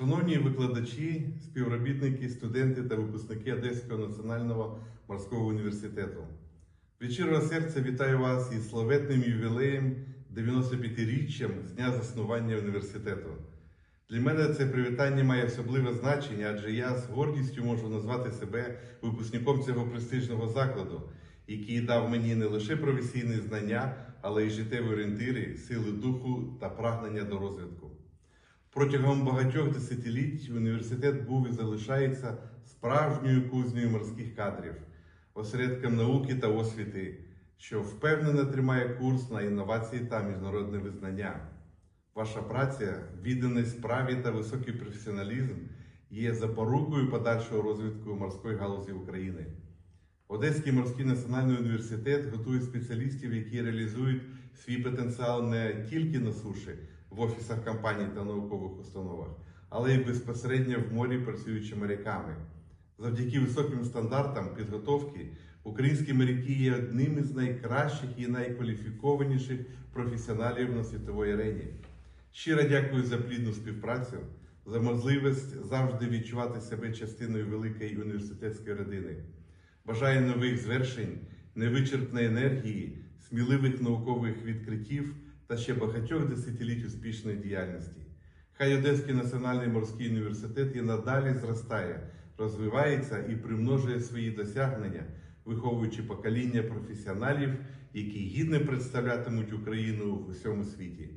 Шановні викладачі, співробітники, студенти та випускники Одеського національного морського університету. Від щирого серця вітаю вас із славетним ювілеєм 95-річчям з дня заснування університету. Для мене це привітання має особливе значення, адже я з гордістю можу назвати себе випускником цього престижного закладу, який дав мені не лише професійні знання, але й життєві орієнтири, сили духу та прагнення до розвитку. Протягом багатьох десятиліть університет був і залишається справжньою кузнею морських кадрів, осередком науки та освіти, що впевнено тримає курс на інновації та міжнародне визнання. Ваша праця, відданість справі та високий професіоналізм є запорукою подальшого розвитку морської галузі України. Одеський морський національний університет готує спеціалістів, які реалізують свій потенціал не тільки на суші, в офісах компаній та наукових установах, але й безпосередньо в морі працюючи моряками. Завдяки високим стандартам підготовки українські моряки є одним із найкращих і найкваліфікованіших професіоналів на світовій арені. Щиро дякую за плідну співпрацю, за можливість завжди відчувати себе частиною великої університетської родини. Бажаю нових звершень, невичерпної енергії, сміливих наукових відкриттів та ще багатьох десятиліть успішної діяльності. Хай Одеський національний морський університет і надалі зростає, розвивається і примножує свої досягнення, виховуючи покоління професіоналів, які гідно представлятимуть Україну в усьому світі.